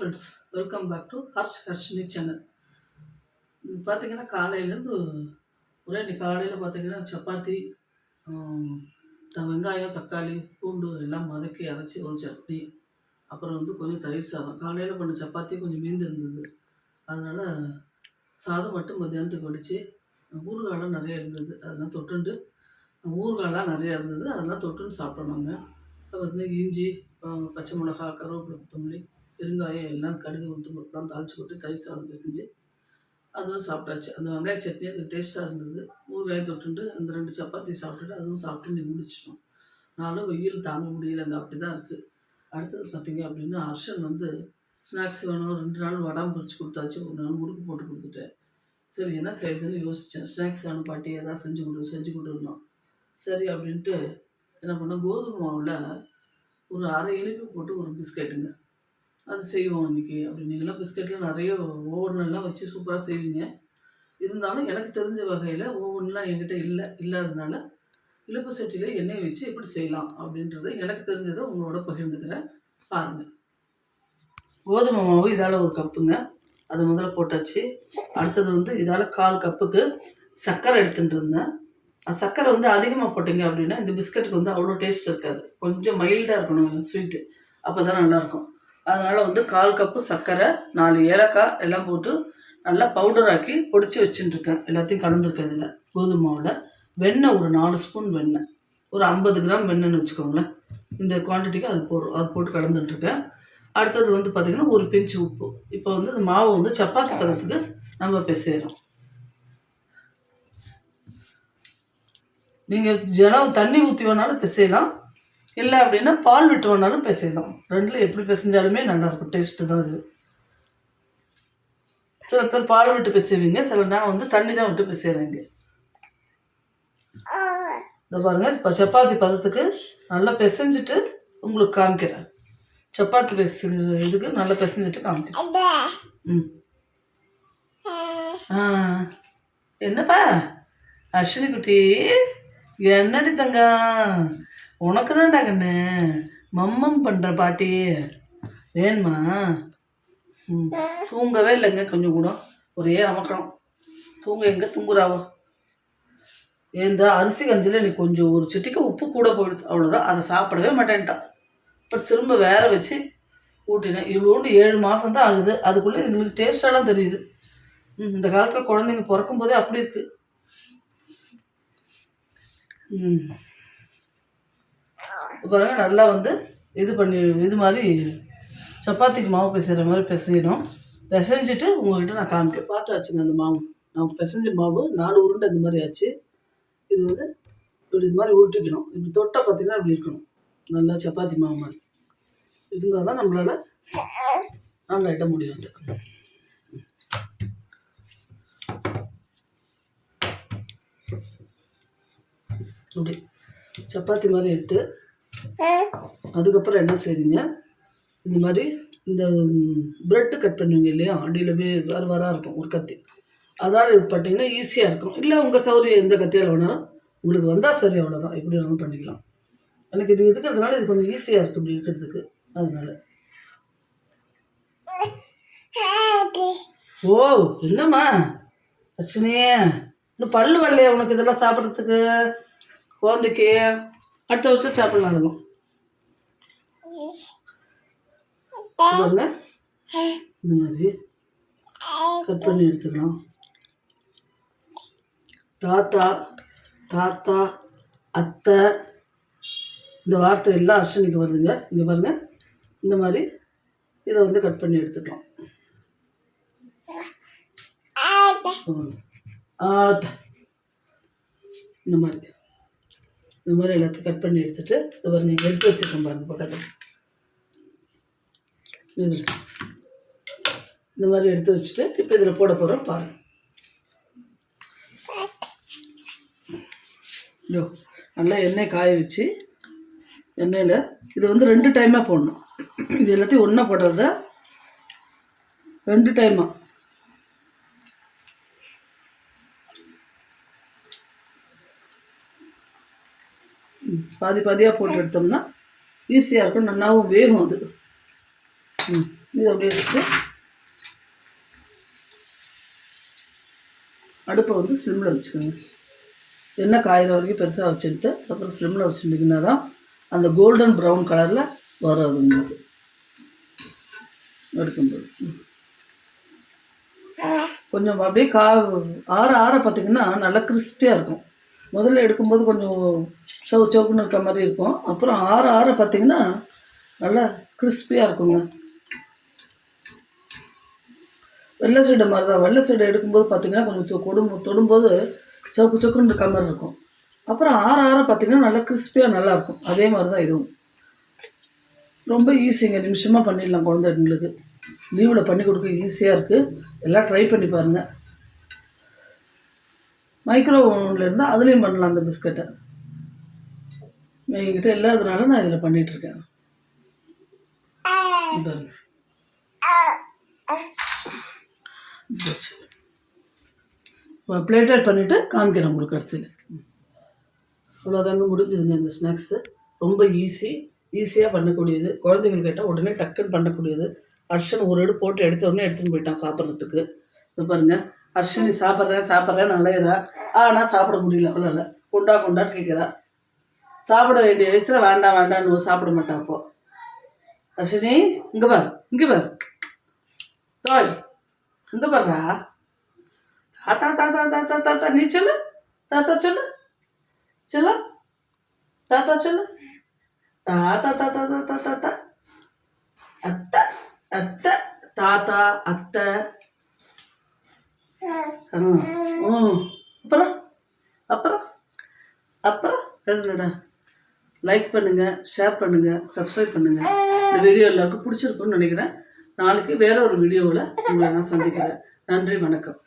Friends welcome back to Harsh Harshini channel பார்த்தீங்கன்னா காலையிலேருந்து ஒரே இன்னைக்கு காலையில் பார்த்தீங்கன்னா சப்பாத்தி வெங்காயம் தக்காளி பூண்டு எல்லாம் மதக்கி அரைச்சி ஒரு சட்னி அப்புறம் வந்து கொஞ்சம் தயிர் சாதம். காலையில் பண்ண சப்பாத்தி கொஞ்சம் மீந்து இருந்தது. அதனால் சாதம் மட்டும் மத்தியானத்துக்கு வடித்து ஊறுகாயெல்லாம் நிறைய இருந்தது. அதெல்லாம் தொட்டுண்டு ஊறுகாலாம் நிறையா இருந்தது. அதெல்லாம் தொட்டுன்னு சாப்பிட்டோம் பார்த்தீங்கன்னா இஞ்சி பச்சை மிளகா கருவேப்பிலை கொத்தமல்லி பெருங்காயம் எல்லாம் கடுகு ஊற்று பருப்புலாம் தாளிச்சு போட்டு தயிர் சாதம் பிசைஞ்சு அதுவும் சாப்பிட்டாச்சு. அந்த வெங்காய சட்னி அது டேஸ்ட்டாக இருந்தது. ஊறுகாய் தொட்டுட்டு அந்த ரெண்டு சப்பாத்தி சாப்பிட்டுட்டு அதுவும் சாப்பிட்டு நீ முடிச்சிட்டோம். நானும் வெயில் தாங்க முடியலைங்க. அப்படி தான் இருக்குது அடுத்தது பார்த்தீங்க அப்படின்னா ஹர்ஷன் வந்து ஸ்நாக்ஸ் வேணும் ரெண்டு நாள் வடாம் பிடிச்சி கொடுத்தாச்சு. ஒரு நாள் முறுக்கு போட்டு கொடுத்துட்டேன். சரி என்ன செய்யுதுன்னு யோசித்தேன் ஸ்நாக்ஸ் வேணும் பாட்டி எதாவது செஞ்சு கொடு செஞ்சு கொடுக்கணும் சரி அப்படின்ட்டு என்ன பண்ணேன் கோதுமை மாவில் ஒரு அரை இனிப்பு போட்டு ஒரு பிஸ்கெட்டுங்க. அது செய்வோம் இன்றைக்கி அப்படி நீங்களாம் பிஸ்கெட்டில் நிறைய ஓவனெல்லாம் வச்சு சூப்பராக செய்வீங்க. இருந்தாலும் எனக்கு தெரிஞ்ச வகையில் ஓவன்லாம் என்கிட்ட இல்லை இல்லாததுனால இழுப்பு சட்டியில் எண்ணெய் வச்சு எப்படி செய்யலாம் அப்படின்றத எனக்கு தெரிஞ்சதை உங்களோட பகிர்ந்துக்கிறேன். பாருங்கள் கோதுமை மாவு இதால் ஒரு கப்புங்க. அது முதல்ல போட்டாச்சு. அடுத்தது வந்து இதால் கால் கப்புக்கு சர்க்கரை எடுத்துகிட்டு இருந்தேன். சர்க்கரை வந்து அதிகமாக போட்டீங்க அப்படின்னா இந்த பிஸ்கட்டுக்கு வந்து அவ்வளோ டேஸ்ட் இருக்காது. கொஞ்சம் மைல்டாக இருக்கணும் ஸ்வீட்டு அப்போ தான் நல்லாயிருக்கும் அதனால் வந்து கால் கப்பு சர்க்கரை நாலு ஏலக்காய் எல்லாம் போட்டு நல்லா பவுடர் ஆக்கி பொடிச்சு வச்சுட்டுருக்கேன். எல்லாத்தையும் கலந்துருக்கேன் இதில். கோதுமை மாவில். வெண்ணெய் ஒரு நாலு ஸ்பூன் வெண்ணெய். ஒரு ஐம்பது கிராம் வெண்ணெய்னு வச்சுக்கோங்களேன். இந்த குவான்டிட்டிக்கு அது போடு அது போட்டு கலந்துட்டுருக்கேன். அடுத்தது வந்து பார்த்திங்கன்னா ஒரு பிஞ்சு உப்பு. இப்போ வந்து இந்த மாவை வந்து சப்பாத்தி பதத்துக்கு நம்ம பிசைகிறோம் நீங்கள் ஜனம் தண்ணி ஊற்றி வேணாலும் பிசையலாம். இல்லை அப்படின்னா பால் விட்டு வேணாலும் பிசையலாம் ரெண்டில் எப்படி பிசைஞ்சாலுமே நல்லாயிருக்கும். டேஸ்ட்டு தான் இது சில பேர் பால் விட்டு பிசைவீங்க சில நான் வந்து தண்ணி தான் விட்டு பிசைகிறேங்க இந்த பாருங்க இப்போ சப்பாத்தி பதத்துக்கு நல்லா பிசைஞ்சிட்டு உங்களுக்கு காமிக்கிறேன். சப்பாத்தி பிசைஞ்ச இதுக்கு நல்லா பிசைஞ்சிட்டு காமிக்கிறேன். ம். ஆ. என்னப்பா? அஸ்வினி குட்டி என்னடி தங்கம்? உனக்கு தான்டா கண்ணு. மம்மம் பண்ணுற பாட்டி. வேணுமா? ம் தூங்கவே இல்லைங்க கொஞ்சம் கூட. ஒரே அமக்கணும் தூங்க எங்கே தூங்குறாவோ? ஏந்தா அரிசி கஞ்சியில் நீ கொஞ்சம் ஒரு சிட்டிக்கு உப்பு கூட போயிடுது. அவ்வளோதான் அதை சாப்பிடவே மாட்டேன்ட்டான் அப்புறம் திரும்ப வேற வச்சு ஊட்டினேன். இவ்வளோண்டு ஏழு மாதம் தான் ஆகுது. அதுக்குள்ளே எங்களுக்கு டேஸ்ட்டாலாம் தெரியுது. ம், இந்த காலத்தில் குழந்தைங்க பிறக்கும் போதே அப்படி இருக்குது ம். இப்ப நல்லா வந்து இது பண்ணி இது மாதிரி சப்பாத்திக்கு மாவு பிசைகிற மாதிரி பிசையணும். பிசைஞ்சிட்டு உங்கள்கிட்ட நான் காமிக்க பார்த்து ஆச்சுங்க அந்த மாவு. நான் பிசைஞ்ச மாவு நாலு உருண்டை இந்த மாதிரி ஆச்சு. இது வந்து இப்படி இது மாதிரி உருட்டிக்கணும். இப்படி தொட்டை பார்த்திங்கன்னா இப்படி இருக்கணும். நல்லா சப்பாத்தி மாவு மாதிரி. இருந்தால் தான் நம்மளால் நல்லா இட முடியும். அப்படி சப்பாத்தி மாதிரி இட்டு அதுக்கப்புறம் என்ன செய்றீங்க? இந்த மாதிரி இந்த ப்ரெட்டு கட் பண்ணுவீங்க இல்லையா? அடியில் போய் வேறு வேறாக இருக்கும் ஒரு கத்தி. அதால் பார்த்தீங்கன்னா ஈஸியாக இருக்கும். இல்லை உங்கள் சௌரியம் எந்த கத்தியால் வேணாலும் உங்களுக்கு வந்தால் சரி அவ்வளோதான் எப்படி வேணாலும் பண்ணிக்கலாம். எனக்கு இது இருக்கிறதுனால இது கொஞ்சம் ஈஸியாக இருக்குது இப்படி இருக்கிறதுக்கு அதனால. ஓ என்னம்மா? லட்சுமியே இன்னும் பல்லு வரலையா உனக்கு இதெல்லாம் சாப்பிட்றதுக்கு? குழந்தைக்கு? அடுத்த வருஷம் சாப்பிடலாம் அதுவும் இந்த மாதிரி கட் பண்ணி எடுத்துக்கலாம். தாத்தா தாத்தா அத்தை இந்த வார்த்தை எல்லாம் அர்ஷனிக்கு வருதுங்க. இங்கே பாருங்க. இந்த மாதிரி இதை வந்து கட் பண்ணி எடுத்துக்கலாம். இந்த மாதிரி. இந்த மாதிரி எல்லாத்தையும் கட் பண்ணி எடுத்துகிட்டு இது பாருங்கள் எடுத்து வச்சுருக்கோம் பாருங்க பக்கத்தில். இது. இந்த மாதிரி எடுத்து வச்சுட்டு இப்போ இதில் போட போகிறோம் பாருங்க. இதோ நல்லா எண்ணெய் காய வச்சு எண்ணெயில் இது வந்து ரெண்டு டைமாக போடணும். இது எல்லாத்தையும் ஒன்றா போடுறத ரெண்டு டைமாக பாதி பாதியாக போட்டு எடுத்தோம்னா ஈஸியாக இருக்கும். நல்லாவும் வேகும் அது. ம் இது அப்படியே வச்சுட்டு அடுப்பை வந்து ஸ்லிம்மில் வச்சுக்கோங்க. எண்ணெய் காயிற வரைக்கும் பெருசாக வச்சுக்கிட்டு அப்புறம் ஸ்லிம்மில் வச்சுருந்தீங்கன்னா தான் அந்த கோல்டன் ப்ரௌன் கலரில் வரும் அது உங்களுக்கு. எடுக்கும்போது. கொஞ்சம் அப்படியே கா ஆற ஆற பார்த்திங்கன்னா நல்லா கிறிஸ்பியாக இருக்கும். முதல்ல எடுக்கும்போது கொஞ்சம் சவு சவுக்குன்னு இருக்கிற மாதிரி இருக்கும். அப்புறம் ஆற ஆற பார்த்தீங்கன்னா நல்லா கிறிஸ்பியாக இருக்குங்க. வெள்ளை சீடை மாதிரி தான் வெள்ளை சீடை எடுக்கும்போது பார்த்திங்கன்னா கொஞ்சம் கொடும்பு கொடும் தொடும்போது சவுக்கு சவுக்குன்னு இருக்க மாதிரி இருக்கும். அப்புறம் ஆற ஆற பார்த்தீங்கன்னா நல்லா கிறிஸ்பியாக நல்லாயிருக்கும் அதே மாதிரி தான் இதுவும். ரொம்ப ஈஸிங்க நிமிஷமாக பண்ணிடலாம் குழந்தைங்களுக்கு. லீவில் பண்ணி கொடுக்க ஈஸியாக இருக்குது எல்லாம் ட்ரை பண்ணி பாருங்கள் மைக்ரோ ஓவனில் இருந்தால் அதுலேயும் பண்ணலாம் அந்த பிஸ்கட்டை என்கிட்ட இல்லாதனால நான் இதில் பண்ணிகிட்ருக்கேன் பாருங்க பிளேட்டட் பண்ணிவிட்டு காமிக்கிறேன் உங்களுக்கு கடைசியில். அவ்வளோதாங்க முடிஞ்சதுங்க இந்த ஸ்நாக்ஸு ரொம்ப ஈஸி ஈஸியாக பண்ணக்கூடியது. குழந்தைகள் கேட்டால் உடனே டக்குன்னு பண்ணக்கூடியது. அர்ஷன் ஒரு எடு போட்டு எடுத்த உடனே எடுத்துன்னு போயிட்டான் சாப்பிட்றதுக்கு. இது பாருங்கள் அர்ஷன் நீ சாப்பிட்றேன் சாப்பிட்றேன் நல்லதா ஆனால் சாப்பிட முடியல அவ்வளோ இல்லை. குண்டா குண்டான்னு கேட்குறா சாப்பிட வேண்டிய வயசில் வேண்டாம் வேண்டாம்னு சாப்பிட மாட்டா அப்போ. அர்ஷினி இங்கே பார் இங்கே பார். தோய் இங்கே பாருடா தாத்தா தாத்தா தாத்தா தாத்தா நீ சொல்லு. தாத்தா சொல்லு. சொல்லு. தாத்தா சொல்லு. தாத்தா தாத்தா தாத்தா தாத்தா. அத்தை அத்தை தாத்தா அத்தை. ஆ ம். அப்புறம் அப்புறம் அப்புறம் என்னடா லைக் பண்ணுங்கள் ஷேர் பண்ணுங்கள் சப்ஸ்கிரைப் பண்ணுங்கள் இந்த வீடியோ எல்லாருக்கும் பிடிச்சிருக்குன்னு நினைக்கிறேன். நாளைக்கு வேற ஒரு வீடியோவில் உங்களை நான் சந்திக்கிறேன். நன்றி வணக்கம்.